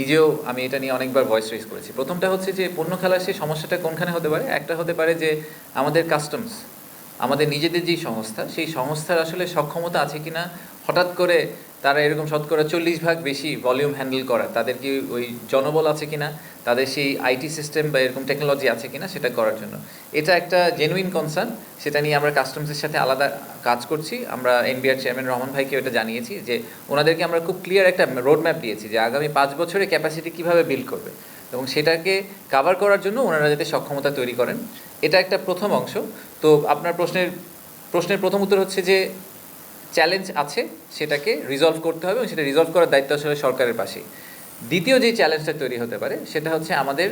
নিজেও আমি এটা নিয়ে অনেকবার ভয়েস রেজ করেছি। প্রথমটা হচ্ছে যে পণ্য খেলার সেই সমস্যাটা কোনখানে হতে পারে? একটা হতে পারে যে আমাদের কাস্টমস আমাদের নিজেদের যেই সংস্থা, সেই সংস্থার আসলে সক্ষমতা আছে কিনা, হঠাৎ করে তারা এরকম শতকরা চল্লিশ ভাগ বেশি ভলিউম হ্যান্ডেল করা, তাদের কি ওই জনবল আছে কিনা, তাদের সেই আইটি সিস্টেম বা এরকম টেকনোলজি আছে কিনা সেটা করার জন্য। এটা একটা জেনুইন কনসার্ন সেটা নিয়ে আমরা কাস্টমসের সাথে আলাদা কাজ করছি। আমরা এনবিআর চেয়ারম্যান রহমান ভাইকে এটা জানিয়েছি যে, ওনাদেরকে আমরা খুব ক্লিয়ার একটা রোড ম্যাপ দিয়েছি যে, আগামী পাঁচ বছরে ক্যাপাসিটি কীভাবে বিল্ড করবে। এবং সেটাকে কাভার করার জন্য ওনারা যাতে সক্ষমতা তৈরি করেন। এটা একটা প্রথম অংশ। তো আপনার প্রশ্নের প্রশ্নের প্রথম উত্তর হচ্ছে যে চ্যালেঞ্জ আছে, সেটাকে রিজলভ করতে হবে এবং সেটা রিজলভ করার দায়িত্ব আসলে সরকারের পাশে দ্বিতীয় যে চ্যালেঞ্জটা তৈরি হতে পারে, সেটা হচ্ছে আমাদের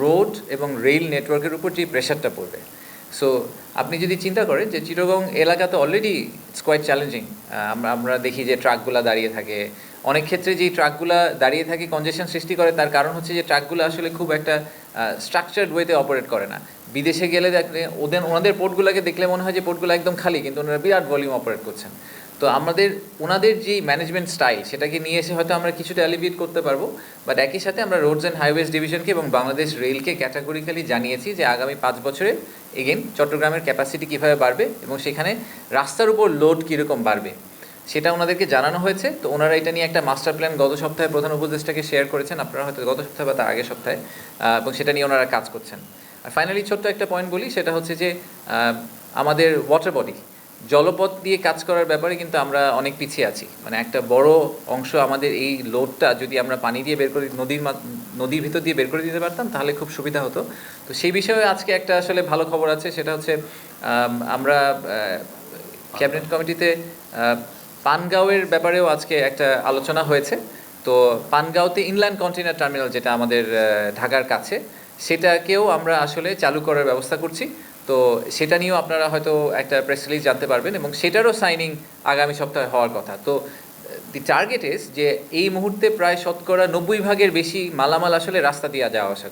রোড এবং রেল নেটওয়ার্কের উপর যে প্রেশারটা পড়বে। সো আপনি যদি চিন্তা করেন যে চিটগং এলাকা তো অলরেডি ইটস কোয়াইট চ্যালেঞ্জিং আমরা আমরা দেখি যে ট্রাকগুলো দাঁড়িয়ে থাকে। অনেক ক্ষেত্রে যেই ট্রাকগুলো দাঁড়িয়ে থাকে কনজেশন সৃষ্টি করে, তার কারণ হচ্ছে যে ট্রাকগুলো আসলে খুব একটা স্ট্রাকচার্ড ওয়েতে অপারেট করে না। বিদেশে গেলে দেখলে ওদের, ওনাদের পোর্টগুলোকে দেখলে মনে হয় যে পোর্টগুলো একদম খালি, কিন্তু ওনারা বিরাট ভলিউম অপারেট করছেন। তো আমাদের ওনাদের যে ম্যানেজমেন্ট স্টাইল সেটাকে নিয়ে এসে হয়তো আমরা কিছুটা অ্যালিভিয়েট করতে পারব বাট একই সাথে আমরা রোডস অ্যান্ড হাইওয়েজ ডিভিশনকে এবং বাংলাদেশ রেলকে ক্যাটাগরিক্যালি জানিয়েছি যে আগামী পাঁচ বছরে এগেন চট্টগ্রামের ক্যাপাসিটি কীভাবে বাড়বে এবং সেখানে রাস্তার উপর লোড কীরকম বাড়বে, সেটা ওনাদেরকে জানানো হয়েছে। তো ওনারা এটা নিয়ে একটা মাস্টার প্ল্যান গত সপ্তাহে প্রধান উপদেষ্টাকে শেয়ার করেছেন, আপনারা হয়তো গত সপ্তাহে বা তার আগের সপ্তাহে এবং সেটা নিয়ে ওনারা কাজ করছেন। আর ফাইনালি ছোট্ট একটা পয়েন্ট বলি, সেটা হচ্ছে যে আমাদের ওয়াটার বডি জলপথ দিয়ে কাজ করার ব্যাপারে কিন্তু আমরা অনেক পিছিয়ে আছি। মানে একটা বড় অংশ আমাদের এই লোডটা যদি আমরা পানি দিয়ে বের করে নদীর নদীর ভিতর দিয়ে বের করে দিতে পারতাম, তাহলে খুব সুবিধা হতো। তো সেই বিষয়ে আজকে একটা আসলে ভালো খবর আছে, সেটা হচ্ছে আমরা ক্যাবিনেট কমিটিতে পানগাঁওয়ের ব্যাপারেও আজকে একটা আলোচনা হয়েছে। তো পানগাঁওতে ইনল্যান্ড কন্টেনার টার্মিনাল যেটা আমাদের ঢাকার কাছে, সেটাকেও আমরা আসলে চালু করার ব্যবস্থা করছি। তো সেটা নিয়েও আপনারা হয়তো একটা প্রেস রিলিজ জানতে পারবেন এবং সেটারও সাইনিং আগামী সপ্তাহে হওয়ার কথা। তো দি টার্গেট ইজ যে এই মুহূর্তে প্রায় শতকরা নব্বই ভাগের বেশি মালামাল আসলে রাস্তা দিয়ে যাওয়া আসা করে।